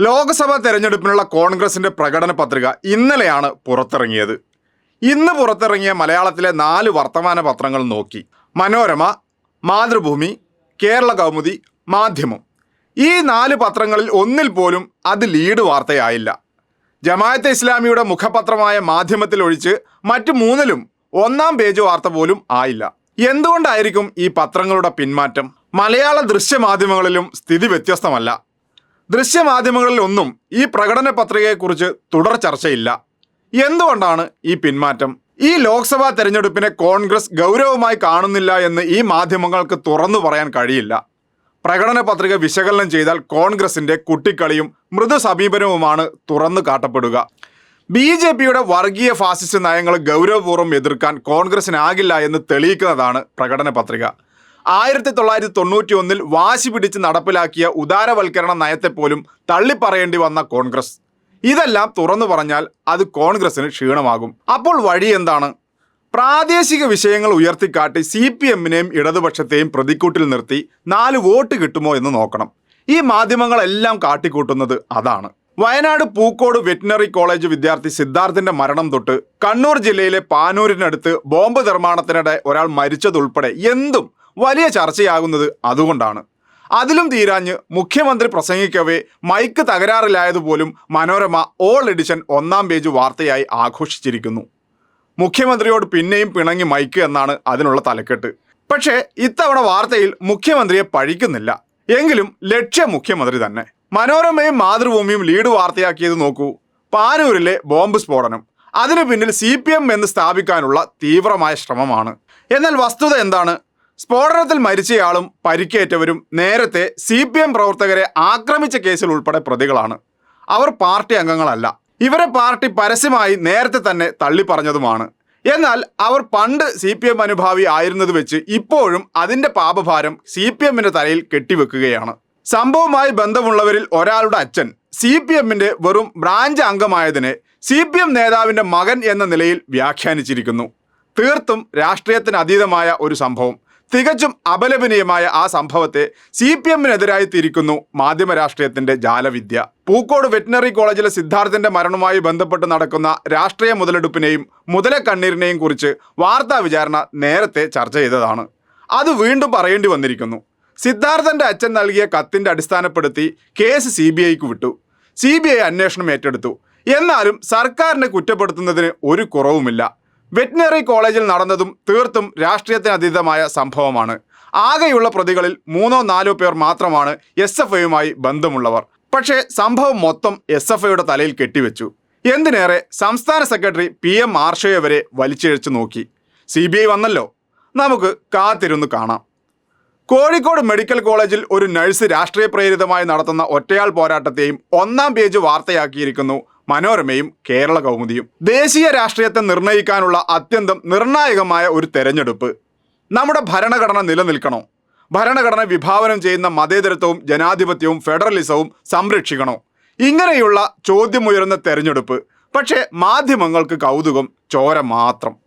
ലോക്സഭാ തെരഞ്ഞെടുപ്പിനുള്ള കോൺഗ്രസിന്റെ പ്രകടന പത്രിക ഇന്നലെയാണ് പുറത്തിറങ്ങിയത്. ഇന്ന് പുറത്തിറങ്ങിയ മലയാളത്തിലെ നാല് വർത്തമാന പത്രങ്ങൾ നോക്കി. മനോരമ മാതൃഭൂമി കേരള കൗമുദി മാധ്യമം. ഈ നാല് പത്രങ്ങളിൽ ഒന്നിൽ പോലും അത് ലീഡ് വാർത്തയായില്ല. ജമാഅത്തെ ഇസ്ലാമിയുടെ മുഖപത്രമായ മാധ്യമത്തിൽ ഒഴിച്ച് മറ്റു മൂന്നിലും ഒന്നാം പേജ് വാർത്ത പോലും ആയില്ല. എന്തുകൊണ്ടായിരിക്കും ഈ പത്രങ്ങളുടെ പിന്മാറ്റം? മലയാള ദൃശ്യമാധ്യമങ്ങളിലും സ്ഥിതി വ്യത്യസ്തമല്ല. ദൃശ്യമാധ്യമങ്ങളിൽ ഒന്നും ഈ പ്രകടന പത്രികയെക്കുറിച്ച് തുടർ ചർച്ചയില്ല. എന്തുകൊണ്ടാണ് ഈ പിന്മാറ്റം? ഈ ലോക്സഭാ തെരഞ്ഞെടുപ്പിനെ കോൺഗ്രസ് ഗൗരവമായി കാണുന്നില്ല എന്ന് ഈ മാധ്യമങ്ങൾക്ക് തുറന്നു പറയാൻ കഴിയില്ല. പ്രകടന പത്രിക വിശകലനം ചെയ്താൽ കോൺഗ്രസിന്റെ കുട്ടിക്കളിയും മൃദു സമീപനവുമാണ് തുറന്നു കാട്ടപ്പെടുക. ബി ജെ പിയുടെ വർഗീയ ഫാസിസ്റ്റ് നയങ്ങൾ ഗൗരവപൂർവം എതിർക്കാൻ കോൺഗ്രസിനാകില്ല എന്ന് തെളിയിക്കുന്നതാണ് പ്രകടന പത്രിക ആയിരത്തി തൊള്ളായിരത്തി തൊണ്ണൂറ്റി ഒന്നിൽ വാശി പിടിച്ച് നടപ്പിലാക്കിയ ഉദാരവൽക്കരണ നയത്തെപ്പോലും തള്ളിപ്പറയേണ്ടി വന്ന കോൺഗ്രസ്. ഇതെല്ലാം തുറന്നു പറഞ്ഞാൽ അത് കോൺഗ്രസിന് ക്ഷീണമാകും. അപ്പോൾ വഴി എന്താണ്? പ്രാദേശിക വിഷയങ്ങൾ ഉയർത്തിക്കാട്ടി സി പി എമ്മിനെയും ഇടതുപക്ഷത്തെയും പ്രതിക്കൂട്ടിൽ നിർത്തി നാല് വോട്ട് കിട്ടുമോ എന്ന് നോക്കണം. ഈ മാധ്യമങ്ങളെല്ലാം കാട്ടിക്കൂട്ടുന്നത് അതാണ്. വയനാട് പൂക്കോട് വെറ്റിനറി കോളേജ് വിദ്യാർത്ഥി സിദ്ധാർത്ഥിന്റെ മരണം തൊട്ട് കണ്ണൂർ ജില്ലയിലെ പാനൂരിനടുത്ത് ബോംബ് നിർമ്മാണത്തിനിടെ ഒരാൾ മരിച്ചതുൾപ്പെടെ എന്തും വലിയ ചർച്ചയാകുന്നത് അതുകൊണ്ടാണ്. അതിലും തീരാഞ്ഞ് മുഖ്യമന്ത്രി പ്രസംഗിക്കവേ മൈക്ക് തകരാറിലായതുപോലും മനോരമ ഓൾ എഡിഷൻ ഒന്നാം പേജ് വാർത്തയായി ആഘോഷിച്ചിരിക്കുന്നു. മുഖ്യമന്ത്രിയോട് പിന്നെയും പിണങ്ങി മൈക്ക് എന്നാണ് അതിനുള്ള തലക്കെട്ട്. പക്ഷേ ഇത്തവണ വാർത്തയിൽ മുഖ്യമന്ത്രിയെ പഴിക്കുന്നില്ല. എങ്കിലും ലക്ഷ്യ മുഖ്യമന്ത്രി തന്നെ. മനോരമയും മാതൃഭൂമിയും ലീഡ് വാർത്തയാക്കിയത് നോക്കൂ. പാനൂരിലെ ബോംബ് സ്ഫോടനം. അതിനു പിന്നിൽ സി പി എം എന്ന് സ്ഥാപിക്കാനുള്ള തീവ്രമായ ശ്രമമാണ്. എന്നാൽ വസ്തുത എന്താണ്? സ്ഫോടനത്തിൽ മരിച്ചയാളും പരിക്കേറ്റവരും നേരത്തെ സി പി എം പ്രവർത്തകരെ ആക്രമിച്ച കേസിൽ ഉൾപ്പെടെ പ്രതികളാണ്. അവർ പാർട്ടി അംഗങ്ങളല്ല. ഇവരെ പാർട്ടി പരസ്യമായി നേരത്തെ തന്നെ തള്ളിപ്പറഞ്ഞതുമാണ്. എന്നാൽ അവർ പണ്ട് സി പി എം അനുഭാവി ആയിരുന്നത് വെച്ച് ഇപ്പോഴും അതിന്റെ പാപഭാരം സി പി എമ്മിന്റെ തലയിൽ കെട്ടിവെക്കുകയാണ്. സംഭവവുമായി ബന്ധമുള്ളവരിൽ ഒരാളുടെ അച്ഛൻ സി പി എമ്മിന്റെ വെറും ബ്രാഞ്ച് അംഗമായതിനെ സി പി എം നേതാവിന്റെ മകൻ എന്ന നിലയിൽ വ്യാഖ്യാനിച്ചിരിക്കുന്നു. തീർത്തും രാഷ്ട്രീയത്തിന് അതീതമായ ഒരു സംഭവം. തികച്ചും അപലപനീയമായ ആ സംഭവത്തെ സി പി എമ്മിനെതിരായി തിരിക്കുന്നു മാധ്യമ രാഷ്ട്രീയത്തിന്റെ ജാലവിദ്യ. പൂക്കോട് വെറ്റിനറി കോളേജിലെ സിദ്ധാർത്ഥന്റെ മരണവുമായി ബന്ധപ്പെട്ട് നടക്കുന്ന രാഷ്ട്രീയ മുതലെടുപ്പിനെയും മുതലക്കണ്ണീരിനെയും കുറിച്ച് വാർത്താ വിചാരണ നേരത്തെ ചർച്ച ചെയ്തതാണ്. അത് വീണ്ടും പറയേണ്ടി വന്നിരിക്കുന്നു. സിദ്ധാർത്ഥന്റെ അച്ഛൻ നൽകിയ കത്തിന്റെ അടിസ്ഥാനപ്പെടുത്തി കേസ് സി ബി ഐക്ക് വിട്ടു. സി ബി ഐ അന്വേഷണം ഏറ്റെടുത്തു. എന്നാലും സർക്കാരിനെ കുറ്റപ്പെടുത്തുന്നതിന് ഒരു കുറവുമില്ല. വെറ്റിനറി കോളേജിൽ നടന്നതും തീർത്തും രാഷ്ട്രീയത്തിന് അതീതമായ സംഭവമാണ്. ആകെയുള്ള പ്രതികളിൽ മൂന്നോ നാലോ പേർ മാത്രമാണ് എസ് എഫ് ഐയുമായി ബന്ധമുള്ളവർ. പക്ഷേ സംഭവം മൊത്തം എസ് എഫ് ഐയുടെ തലയിൽ കെട്ടിവെച്ചു. എന്തിനേറെ സംസ്ഥാന സെക്രട്ടറി പി എം ആർഷയെ വരെ വലിച്ചിഴച്ചു നോക്കി. സി ബി ഐ വന്നല്ലോ. നമുക്ക് കാത്തിരുന്ന് കാണാം. കോഴിക്കോട് മെഡിക്കൽ കോളേജിൽ ഒരു നഴ്സ് രാഷ്ട്രീയ പ്രേരിതമായി നടത്തുന്ന ഒറ്റയാൾ പോരാട്ടത്തെയും ഒന്നാം പേജ് വാർത്തയാക്കിയിരിക്കുന്നു മനോരമയും കേരള കൗമുദിയും ദേശീയ രാഷ്ട്രീയത്തെ നിർണയിക്കാനുള്ള അത്യന്തം നിർണായകമായ ഒരു തെരഞ്ഞെടുപ്പ്. നമ്മുടെ ഭരണഘടന നിലനിൽക്കണോ? ഭരണഘടന വിഭാവനം ചെയ്യുന്ന മതേതരത്വവും ജനാധിപത്യവും ഫെഡറലിസവും സംരക്ഷിക്കണോ? ഇങ്ങനെയുള്ള ചോദ്യമുയരുന്ന തെരഞ്ഞെടുപ്പ്. പക്ഷേ മാധ്യമങ്ങൾക്ക് കൗതുകം ചോര മാത്രം.